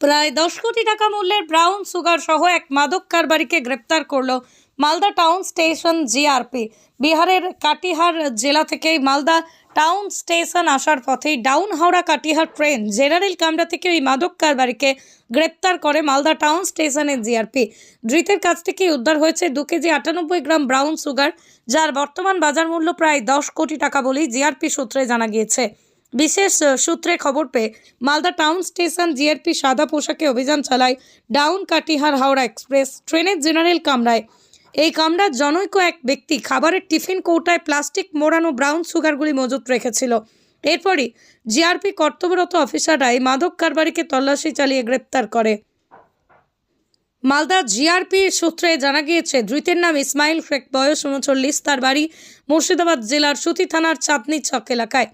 প্রায় দশ কোটি টাকা মূল্যের ব্রাউন সুগার সহ এক মাদক কারবারিকে গ্রেপ্তার করল মালদা টাউন স্টেশন জিআরপি। বিহারের কাটিহার জেলা থেকে মালদা টাউন স্টেশন আসার পথেই down Howrah Katihar train general কামরা থেকে ওই মাদক কারবারিকে গ্রেপ্তার করে মালদা টাউন স্টেশনের জিআরপি। ধৃতের কাছ থেকে উদ্ধার হয়েছে দু কেজি আটানব্বই গ্রাম ব্রাউন সুগার, যার বর্তমান বাজার মূল্য প্রায় দশ কোটি টাকা বলেই জিআরপি সূত্রে জানা গিয়েছে। বিশেষ সূত্রে খবর পেয়ে মালদা টাউন স্টেশন জিআরপি সাদা পোশাকে অভিযান চালায় ডাউন কাটিহার হাওড়া এক্সপ্রেস। ট্রেনের জেনারেল কামরায়। এই কামরার জনৈক এক ব্যক্তি খাবারের টিফিন কৌটায় প্লাস্টিক মোড়ানো ব্রাউন সুগারগুলি মজুত রেখেছিল। এরপরই জিআরপি কর্তব্যরত অফিসাররা এই মাদক কারবারিকে তল্লাশি চালিয়ে গ্রেপ্তার করে। মালদা জিআরপি সূত্রে জানা গিয়েছে, ধৃতের নাম ইসমাইল শেখ, বয়স উনচল্লিশ, তার বাড়ি মুর্শিদাবাদ জেলার সুতি থানার চাঁদনি চক এলাকায়।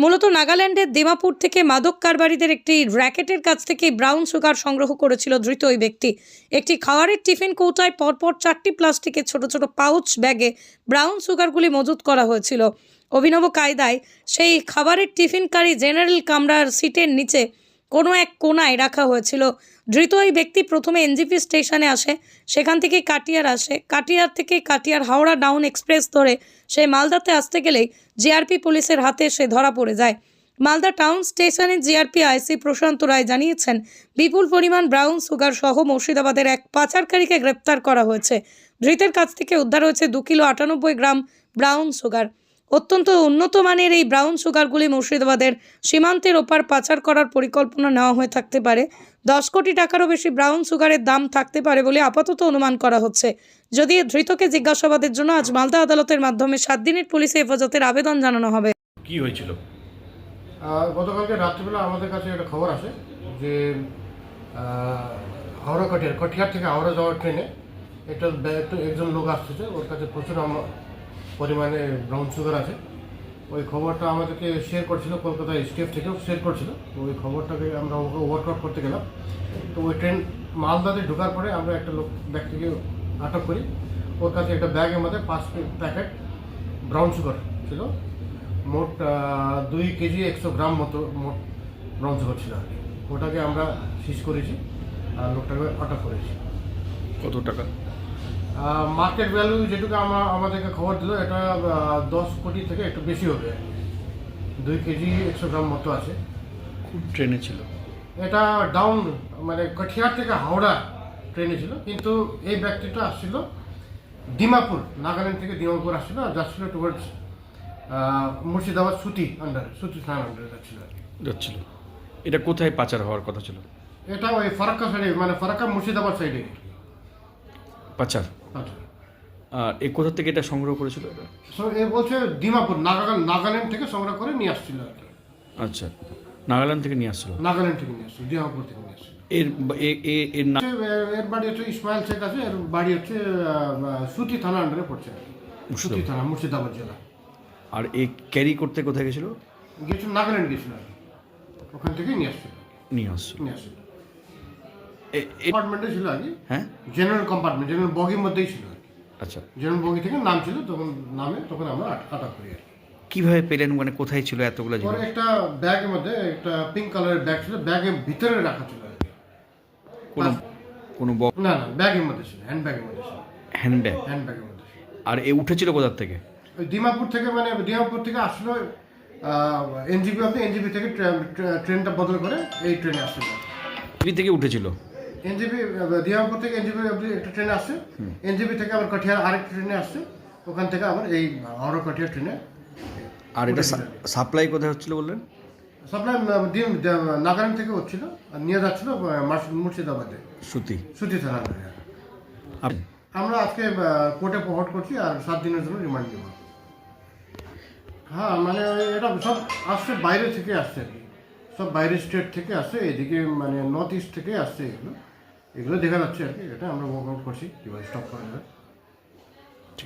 মূলত নাগাল্যান্ডের দিমাপুর থেকে মাদক কারবারিদের একটি র্যাকেটের কাছ থেকে ব্রাউন সুগার সংগ্রহ করেছিল ধৃত ওই ব্যক্তি। একটি খাওয়ারের টিফিন কৌটায় পরপর চারটি প্লাস্টিকের ছোট ছোট পাউচ ব্যাগে ব্রাউন সুগারগুলি মজুত করা হয়েছিল। অভিনব কায়দায় সেই খাবারের টিফিনকারী জেনারেল কামরার সিটের নিচে কোনো এক কোনায় রাখা হয়েছিল। ধৃত ওই ব্যক্তি প্রথমে এনজিপি স্টেশনে আসে, সেখান থেকে কাটিয়ার আসে। কাটিয়ার থেকে কাটিয়ার হাওড়া ডাউন এক্সপ্রেস ধরে সে মালদাতে আসতে গেলেই জিআরপি পুলিশের হাতে সে ধরা পড়ে যায়। মালদা টাউন স্টেশনে জিআরপি আইসি প্রশান্ত রায় জানিয়েছেন, বিপুল পরিমাণ ব্রাউন সুগার সহ মুর্শিদাবাদের এক পাচারকারীকে গ্রেপ্তার করা হয়েছে। ধৃতের কাছ থেকে উদ্ধার হয়েছে দু কিলো আটানব্বই গ্রাম ব্রাউন সুগার। অত্যন্ত উন্নত মানের এই ব্রাউন সুগারগুলি মুর্শিদাবাদের সীমান্তের ওপার পাচার করার পরিকল্পনা নেওয়া হয়ে থাকতে পারে। দশ কোটি টাকারও বেশি ব্রাউন সুগারের দাম থাকতে পারে বলে আপাতত অনুমান করা হচ্ছে। যদি ধৃতকে জিজ্ঞাসাবাদের জন্য আজ মালদা আদালতের মাধ্যমে সাত দিনের পুলিশে হেফাজতের আবেদন জানানো হবে। কি হয়েছিল? গতকালকে রাত্রিবেলা আমাদের কাছে একটা খবর আসে যে হাওড়া কটিয়ার কটিয়ার থেকে হাওড়া যাওয়ার ট্রেনে একটা একজন লোক আসতেছে ওর কাছে প্রচুর পরিমাণে ব্রাউন সুগার আছে। ওই খবরটা আমাদেরকে শেয়ার করছিল, কলকাতা স্টেট থেকেও শেয়ার করছিল। তো ওই খবরটাকে আমরা ওকে ওয়ার্কআউট করতে গেলাম। তো ওই ট্রেন মালদাতে ঢোকার পরে আমরা একটা লোক, ব্যক্তিকে আটক করি। ওর কাছে একটা ব্যাগের মধ্যে পাঁচ প্যাকেট ব্রাউন সুগার ছিল। মোট দুই কেজি একশো গ্রাম মতো মোট ব্রাউন সুগার ছিল আর কি। ওটাকে আমরা সিজ করেছি আর লোকটাকে আটক করেছি। কত টাকা? মার্কেট ভ্যালু যেটুকু আমরা আমাদেরকে খবর দিল এটা দশ কোটি থেকে একটু বেশি হবে। দুই কেজি একশো গ্রাম মতো আছে। খুব ট্রেনে ছিল। এটা ডাউন মানে কঠিয়ার থেকে হাওড়া ট্রেনে ছিল। কিন্তু এই ব্যক্তিটা আসছিল ডিমাপুর নাগাল্যান্ড থেকে ডিমাপুর আসছিল আর যাচ্ছিল টুয়ার্ডস মুর্শিদাবাদ সুতি আন্ডার সুতি থানার আন্ডারে যাচ্ছিল। যাচ্ছিল। এটা কোথায় পাচার হওয়ার কথা ছিল? এটা ওই ফারাক্কা সাইডে মানে ফারাক্কা মুর্শিদাবাদ সাইডে পাচার? আচ্ছা। আর এ কোথা থেকে এটা সংগ্রহ করেছিল এটা? এ বলছে দিমাপুর নাগাল্যান্ড নাগাল্যান্ড থেকে সংগ্রহ করে নিয়ে আসছিল আর কি। আচ্ছা নাগাল্যান্ড থেকে নিয়ে আসছিল? নাগাল্যান্ড থেকে নিয়ে আসছিল দিমাপুর থেকে নিয়ে আসছিল। এর এর নাম এর বাড়ি হচ্ছে ইসমাইল শেখ আছে এর বাড়ি হচ্ছে সুতি থানা আন্ডারে পড়ছে সুতি থানা মুর্শিদাবাদ জেলা। আর এ ক্যারি করতে কোথায় গেছিল? গিয়েছিল নাগাল্যান্ড গিয়েছিল আর ওখান থেকেই নিয়ে আসছিল নিয়ে আসছিল। নিয়ে আসছিল। কম্পার্টমেন্টে ছিল আর কি। হ্যাঁ? জেনারেল কম্পার্টমেন্ট জেনারেল বগির মধ্যেই ছিল আচ্ছা। জেনারেল বগি থেকে নাম ছিল তখন নামে তখন আমরা আট- আটক করি আর। কীভাবে পেলেন? মানে কোথায় ছিল এতগুলো জিনিস? একটা ব্যাগের মধ্যে একটা পিঙ্ক কালারের ব্যাগ ছিল ব্যাগের ভিতরে রাখা ছিল আর কি। কোনো কোনো না না ব্যাগের মধ্যে ছিল হ্যান্ড ব্যাগের মধ্যে ছিল। হ্যান্ডব্যাগ হ্যান্ড ব্যাগের মধ্যে ছিল। আর এ উঠেছিল কোথার থেকে? ওই দিমাপুর থেকে মানে দিমাপুর থেকে আসলো এনজিপি অব্দি এনজিপি থেকে ট্রে- ট্রে- ট্রেনটা বদল করে এই ট্রেনে আসছিল পৃথিবী থেকে উঠেছিল? এনজিপি দিমাপুর থেকে এনজিপি অব্দি একটা ট্রেনে আসছে। এনজিপি থেকে আবার কঠিয়ার আরেকটা ট্রেনে আসছে। ওখান থেকে আবার এই হাওড়া কঠিয়ার ট্রেনে আর এটা সাপ্লাই কোথায় হচ্ছিল বললেন? সাপ্লাই নাগাল্যান্ড থেকে হচ্ছিল। আর নিয়ে যাচ্ছিল মুর্শিদাবাদে। সুতি। সুতি থানা আমরা আজকে কোর্টে প্রহট করছি আর সাত দিনের জন্য রিমান্ড নেব। হ্যাঁ মানে এটা সব আসছে বাইরে থেকে আসছে আর কি। সব বাইরের স্টেট থেকে আসছে এদিকে মানে নর্থ ইস্ট থেকে আসছে এগুলো। এগুলো দেখা যাচ্ছে আর কি এটা আমরা ওয়ার্ক আউট করছি কীভাবে স্টপ করা যাবে।